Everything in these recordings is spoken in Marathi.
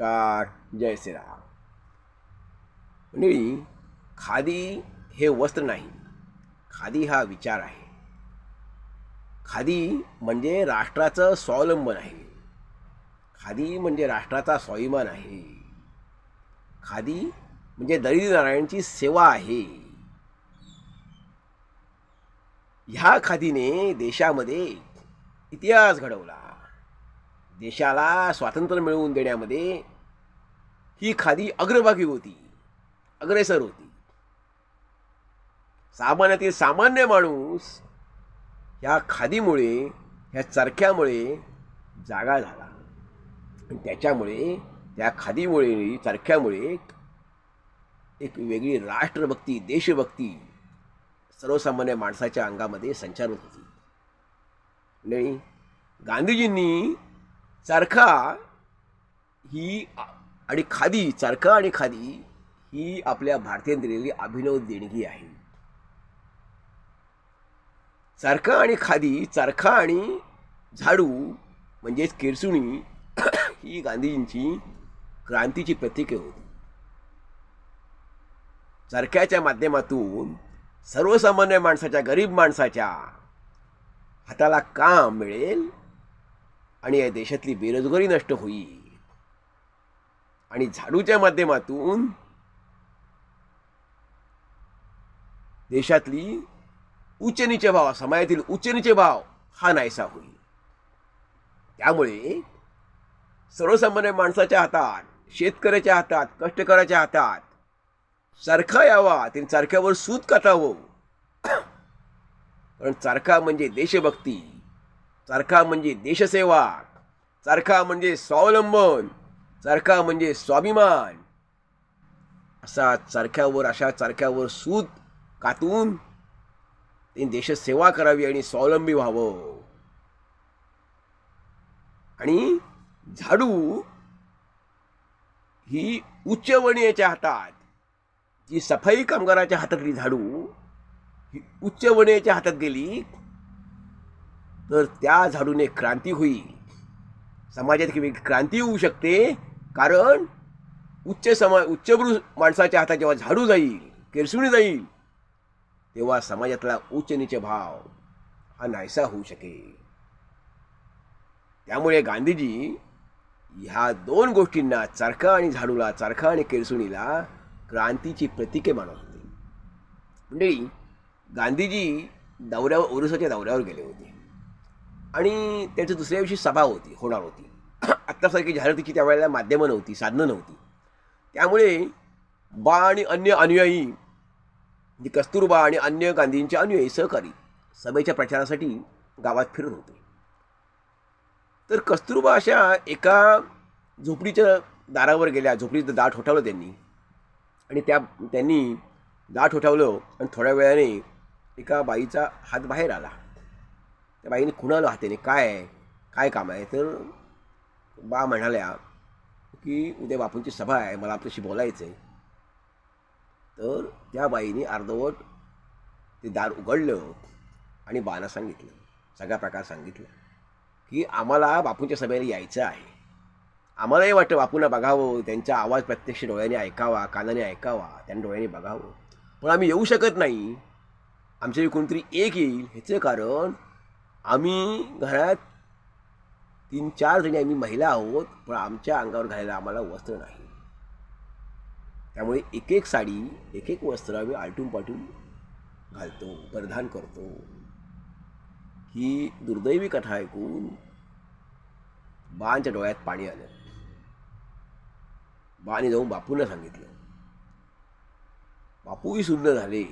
नमस्कार जय श्रीराम. मंडळी खादी हे वस्त्र नाही. खादी हा विचार आहे. खादी म्हणजे राष्ट्राचं स्वावलंबन आहे. खादी म्हणजे राष्ट्राचा स्वाभिमान आहे. खादी म्हणजे दलित नारायणची सेवा आहे. ह्या खादीने देशामध्ये इतिहास घडवला. देशाला स्वातंत्र्य मिळवून देण्यामध्ये ही खादी अग्रभागी होती अग्रेसर होती. सामान्यातील सामान्य माणूस ह्या खादीमुळे ह्या चरख्यामुळे जागा झाला. आणि त्याच्यामुळे त्या खादीमुळे चरख्यामुळे एक वेगळी राष्ट्रभक्ती देशभक्ती सर्वसामान्य माणसाच्या अंगामध्ये संचारत होती. नाही गांधीजींनी चरखा ही आणि खादी चरखा आणि खादी ही आपल्या भारतीय दिलेली अभिनव देणगी आहे. चरखा आणि खादी चरखा आणि झाडू म्हणजेच किरसुणी ही गांधीजींची क्रांतीची प्रतीके होती चरख्याच्या माध्यमातून सर्वसामान्य माणसाच्या गरीब माणसाच्या हाताला काम मिळेल आणि या देशातली बेरोजगारी नष्ट होईल. आणि झाडूच्या माध्यमातून देशातली उच्च भाव समाजातील उच्च भाव हा नाहीसा होईल. त्यामुळे सर्वसामान्य माणसाच्या हातात शेतकऱ्याच्या हातात कष्टकऱ्याच्या हातात चरखा यावा त्यांनी चरख्यावर सूत काटावं कारण चरखा म्हणजे देशभक्ती. चरखा म्हणजे देशसेवा चरखा म्हणजे स्वावलंबन चरखा म्हणजे स्वाभिमान. असा चरख्यावर अशा चरख्यावर सूत कातून त्यांनी देशसेवा करावी आणि स्वावलंबी व्हावं. आणि झाडू ही उच्चवणीयाच्या हातात जी सफाई कामगाराच्या हातातली झाडू ही उच्चवणीयाच्या हातात गेली तर त्या झाडूने क्रांती होईल. समाजात एक क्रांती होऊ शकते. कारण उच्च समा उच्चभ्रू माणसाच्या हातात जेव्हा झाडू जाईल केरसुणी जाईल तेव्हा समाजातला उच्च नीच भाव हा नाहीसा होऊ शकेल. त्यामुळे गांधीजी ह्या दोन गोष्टींना चरखा आणि झाडूला चरखा आणि केरसुणीला क्रांतीची प्रतीके मानत होते. मंडळी गांधीजी दौऱ्यावर ओरिसाच्या दौऱ्यावर गेले होते. आणि त्याची दुसऱ्या दिवशी सभा होती होणार होती. आत्तासारखी जाहिरातीची त्यावेळेला माध्यमं नव्हती साधनं नव्हती. त्यामुळे बा आणि अन्य अनुयायी म्हणजे कस्तुरबा आणि अन्य गांधींचे अनुयायी सहकारी सभेच्या प्रचारासाठी गावात फिरत होते. तर कस्तुरबा अशा एका झोपडीच्या दारावर गेल्या झोपडीचं दाट ठोठावलं त्यांनी. आणि त्या त्यांनी दाट ठोठावलं आणि थोड्या वेळाने एका बाईचा हात बाहेर आला. त्या बाईने कुणाला हाताने काय आहे? काय काम आहे? तर बा म्हणाल्या की उद्या बापूंची सभा आहे मला आपल्याशी बोलायचं आहे तर त्या बाईने अर्धवट ते दार उघडलं आणि बाना सांगितलं सगळा प्रकार सांगितलं की आम्हाला बापूंच्या सभेला यायचं आहे. आम्हालाही वाटतं बापूंना बघावं त्यांचा आवाज प्रत्यक्ष डोळ्याने ऐकावा कानाने ऐकावा त्यांना डोळ्याने बघावं. पण आम्ही येऊ शकत नाही. आमच्या कोणतरी एक येईल ह्याचं कारण आम्ही घरात तीन चार जणी आम्ही महिला आहोत पण आमच्या अंगावर घालायला आम्हाला वस्त्र नाही. त्यामुळे एक एक साडी एक एक वस्त्र आम्ही आलटून पालटून घालतो परिधान करतो. ही दुर्दैवी कथा ऐकून बांच्या डोळ्यात पाणी आलं. बाने जाऊन बापूंना सांगितलं. बापूही सुंदर झाले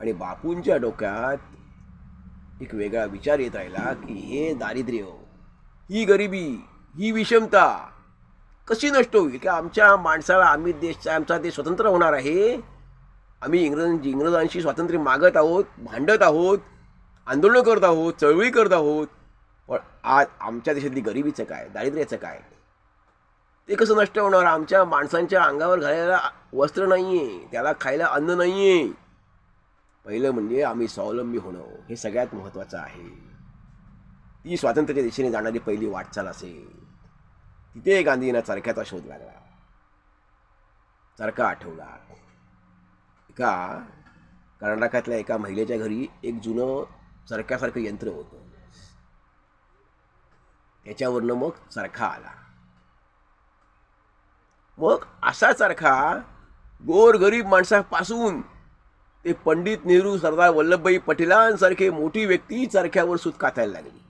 आणि बापूंच्या डोक्यात एक वेगळा विचार येत राहिला की हे दारिद्र्य ही गरिबी ही विषमता कशी नष्ट होईल? की आमच्या माणसाला आम्ही देश आमचा देश स्वतंत्र होणार आहे? आम्ही इंग्रज इंग्रजांशी स्वातंत्र्य मागत आहोत भांडत आहोत आंदोलनं करत आहोत चळवळी करत आहोत. पण आज आमच्या देशातली गरिबीचं काय दारिद्र्याचं काय? ते कसं नष्ट होणार? आमच्या माणसांच्या अंगावर घालायला वस्त्र नाही आहे त्याला खायला अन्न नाही आहे पहिलं म्हणजे आम्ही स्वावलंबी होणं हे सगळ्यात महत्त्वाचं आहे. ती स्वातंत्र्याच्या दिशेने जाणारी पहिली वाटचाल असेल. तिथे गांधींना चरख्याचा शोध लागला. चरखा आठवला. एका कर्नाटकातल्या एका महिलेच्या घरी एक जुनं चरख्यासारखं यंत्र होतं. त्याच्यावरनं मग चरखा आला. मग असा चरखा गोरगरीब माणसापासून ते पंडित नेहरू सरदार वल्लभभाई पटेलांसारखे मोठी व्यक्ती चरख्यावर सूत कातायला लागली.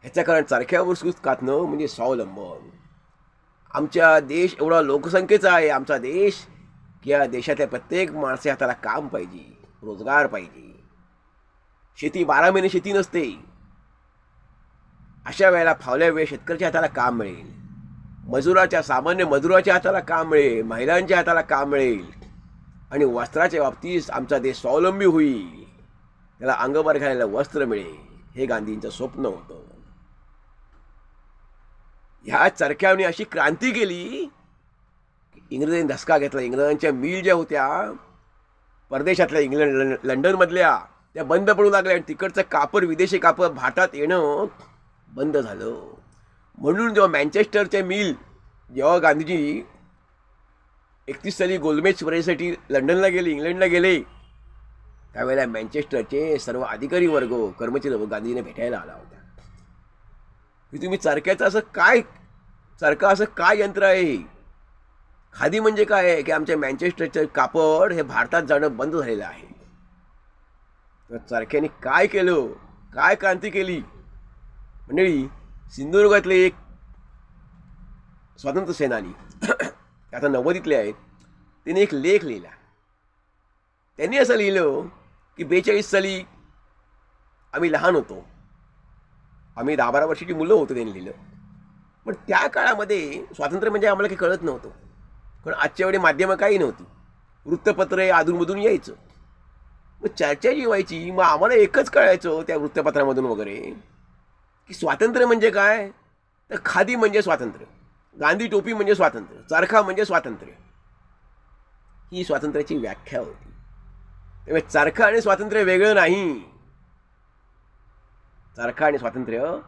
ह्याचं कारण चरख्यावर सूत कातणं म्हणजे स्वावलंबन. आमच्या देश एवढा लोकसंख्येचा आहे आमचा देश की या देशातल्या प्रत्येक माणसे हाताला काम पाहिजे रोजगार पाहिजे. शेती बारा महिने शेती नसते. अशा वेळेला फावल्या वेळ शेतकऱ्याच्या हाताला काम मिळेल. मजुराच्या सामान्य मजुराच्या हाताला काम मिळेल महिलांच्या हाताला काम मिळेल. आणि वस्त्राच्या बाबतीत आमचा देश स्वावलंबी होईल. त्याला अंगभर घालायला वस्त्र मिळेल. हे गांधींचं स्वप्न होतं. ह्या चरख्याने अशी क्रांती केली इंग्रजांनी धसका घेतला. इंग्रजांच्या मिल ज्या होत्या परदेशातल्या इंग्लंड लंडनमधल्या त्या बंद पडू लागल्या आणि तिकडचं कापड विदेशी कापड भारतात येणं बंद झालं. म्हणून जेव्हा मँचेस्टरचे मिल जेव्हा गांधीजी एकतीस साली गोलमेज स्पर्धेसाठी लंडनला गेले इंग्लंडला गेले. त्यावेळेला मँचेस्टरचे सर्व अधिकारी वर्ग कर्मचारी वर्ग गांधीजीने भेटायला आला होता. की तुम्ही चरख्याचं असं काय चरखा असं काय यंत्र आहे? खादी म्हणजे काय आहे? की आमच्या मँचेस्टरचे कापड हे भारतात जाणं बंद झालेलं आहे. तर चरख्याने काय केलं? काय क्रांती केली? मंडळी सिंधुदुर्गातले एक स्वातंत्र्य सेनानी आता नव्वदीतले आहेत. त्यांनी एक लेख लिहिला. त्यांनी असं लिहिलं की बेचाळीस साली आम्ही लहान होतो. आम्ही दहा बारा वर्षाची मुलं होतो त्यांनी लिहिलं. पण त्या काळामध्ये स्वातंत्र्य म्हणजे आम्हाला काही कळत नव्हतं. कारण आजच्या वेळी माध्यमं काही नव्हती. वृत्तपत्र अधूनमधून यायचं. मग चर्चा जी व्हायची मग आम्हाला एकच कळायचं त्या वृत्तपत्रामधून वगैरे की स्वातंत्र्य म्हणजे काय? तर खादी म्हणजे स्वातंत्र्य. गांधी टोपी म्हणजे स्वातंत्र्य चरखा म्हणजे स्वातंत्र्य. ही स्वातंत्र्याची व्याख्या होती. त्यामुळे चरखा आणि स्वातंत्र्य वेगळं नाही. चरखा आणि स्वातंत्र्य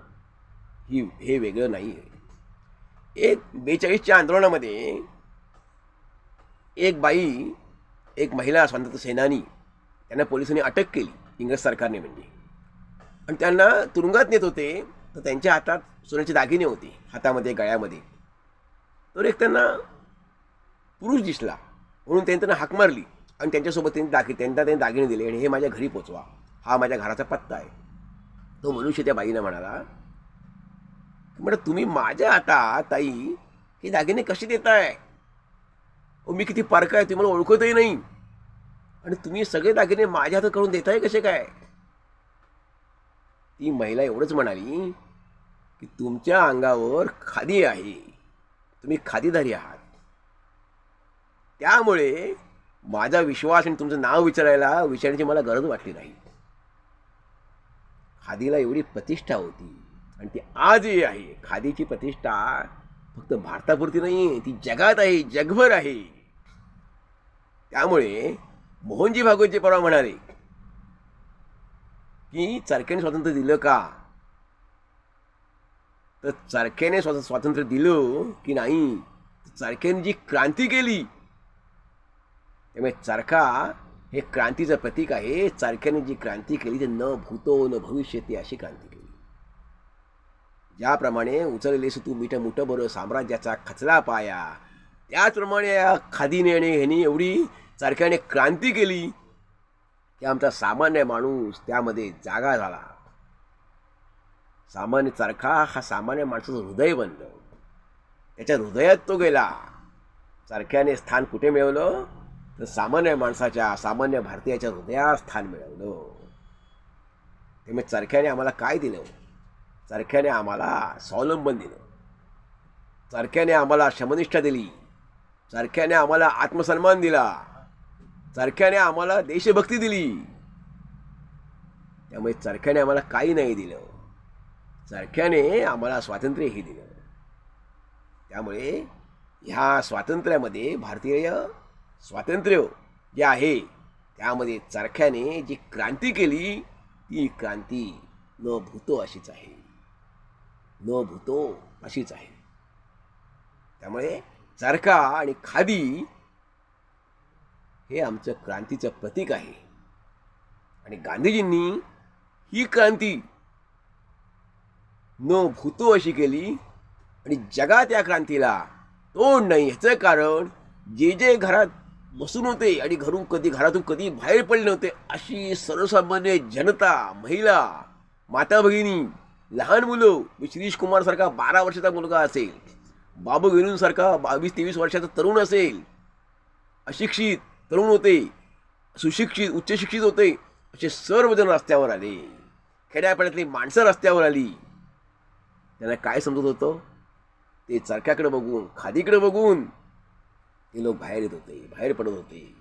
ही हे वेगळं नाही. आहे एक बेचाळीसच्या आंदोलनामध्ये एक बाई एक महिला स्वातंत्र्य सेनानी त्यांना पोलिसांनी अटक केली इंग्रज सरकारने म्हणजे. आणि त्यांना तुरुंगात नेत होते तर त्यांच्या हातात सोन्याचे दागिने होते हातामध्ये गळ्यामध्ये. तर एक त्यांना पुरुष दिसला. म्हणून त्यांनी त्यांना हाक मारली. आणि त्यांच्यासोबत त्यांनी दाखी त्यांना त्यांनी दागिने दिले. आणि हे माझ्या घरी पोचवा. हा माझ्या घराचा पत्ता आहे. तो मनुष्य त्या बाईनं म्हणाला म्हणत तुम्ही माझ्या हातात ताई हे दागिने कसे देताय? मी किती पारखा आहे तुम्ही मला ओळखतही नाही. आणि तुम्ही सगळे दागिने माझ्या हातात करून देताय कसे काय? ती महिला एवढंच म्हणाली की तुमच्या अंगावर खादी आहे. तुम्ही खातेदारी आहात. त्यामुळे माझा विश्वास आणि तुमचं नाव विचारायला विचारण्याची मला गरज वाटली नाही. खादीला एवढी प्रतिष्ठा होती आणि ती आजही आहे. खादीची प्रतिष्ठा फक्त भारतापुरती नाही ती जगात आहे जगभर आहे. त्यामुळे मोहनजी भागवतजी परवा म्हणाले की चरख्याने स्वातंत्र्य दिलं का? तर चरख्याने स्वतः स्वातंत्र्य दिलं की नाही चरख्याने जी क्रांती केली त्यामुळे चरखा हे क्रांतीचं प्रतीक आहे. चरख्याने जी क्रांती केली ते न भूतो न भविष्य ती अशी क्रांती केली. ज्याप्रमाणे उचललेले तू मीठ मुठं बरं साम्राज्याचा खचला पाया त्याचप्रमाणे या खादीने आणि ह्यांनी एवढी चरख्याने क्रांती केली की आमचा सामान्य माणूस त्यामध्ये जागा झाला. सामान्य चरखा हा सामान्य माणसाचं हृदय बनलं. त्याच्या हृदयात तो गेला. चरख्याने स्थान कुठे मिळवलं? तर सामान्य माणसाच्या सामान्य भारतीयाच्या हृदयात स्थान मिळवलं. त्यामुळे चरख्याने आम्हाला काय दिलं? चरख्याने आम्हाला स्वावलंबन दिलं. चरख्याने आम्हाला शमनिष्ठा दिली. चरख्याने आम्हाला आत्मसन्मान दिला. चरख्याने आम्हाला देशभक्ती दिली. त्यामुळे चरख्याने आम्हाला काही नाही दिलं. चरख्याने आम्हाला स्वातंत्र्यही दिलं. त्यामुळे ह्या स्वातंत्र्यामध्ये भारतीय स्वातंत्र्य जे आहे त्यामध्ये चरख्याने जी क्रांती केली ती क्रांती न भूतो अशीच आहे. न भूतो अशीच आहे. त्यामुळे चरखा आणि खादी हे आमचं क्रांतीचं प्रतीक आहे. आणि गांधीजींनी ही क्रांती न भूतो अशी केली आणि जगात या क्रांतीला तोंड नाही ह्याचं कारण जे जे घरात बसून होते आणि घरून कधी घरातून कधी बाहेर पडले नव्हते अशी सर्वसामान्य जनता महिला माता भगिनी लहान मुलं मी शिरीष कुमारसारखा बारा वर्षाचा मुलगा असेल बाबू गेलूंसारखा बावीस तेवीस वर्षाचा तरुण असेल अशिक्षित तरुण होते सुशिक्षित उच्च शिक्षित होते असे सर्वजण रस्त्यावर आले. खेड्यापाड्यातली माणसं रस्त्यावर आली. त्यांना काय समजत होतं? ते चरख्याकडे बघून खादीकडे बघून ते लोक बाहेर येत होते बाहेर पडत होते.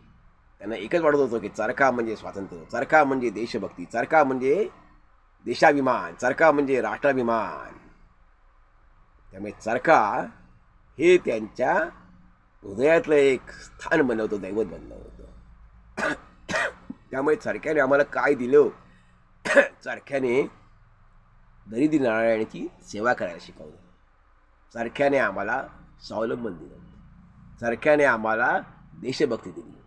त्यांना एकच वाटत होतं की चरखा म्हणजे स्वातंत्र्य चरखा म्हणजे देशभक्ती चरखा म्हणजे देशाभिमान चरखा म्हणजे राष्ट्राभिमान. त्यामुळे चरखा हे त्यांच्या हृदयातलं एक स्थान बनलं होतं दैवत बनलं होतं. त्यामुळे चरख्याने आम्हाला काय दिलं? चरख्याने दरिद्री नारायणाची सेवा करायला शिकवलं. चरख्याने आम्हाला स्वावलंबन दिलं. चरख्याने आम्हाला देशभक्ती दिली.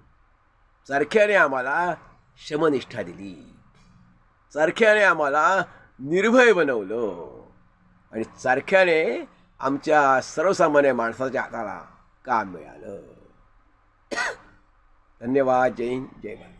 चरख्याने आम्हाला शमनिष्ठा दिली. चरख्याने आम्हाला निर्भय बनवलं. आणि चरख्याने आमच्या सर्वसामान्य माणसाच्या हाताला काम मिळालं. धन्यवाद. जय हिंद. जय भारत.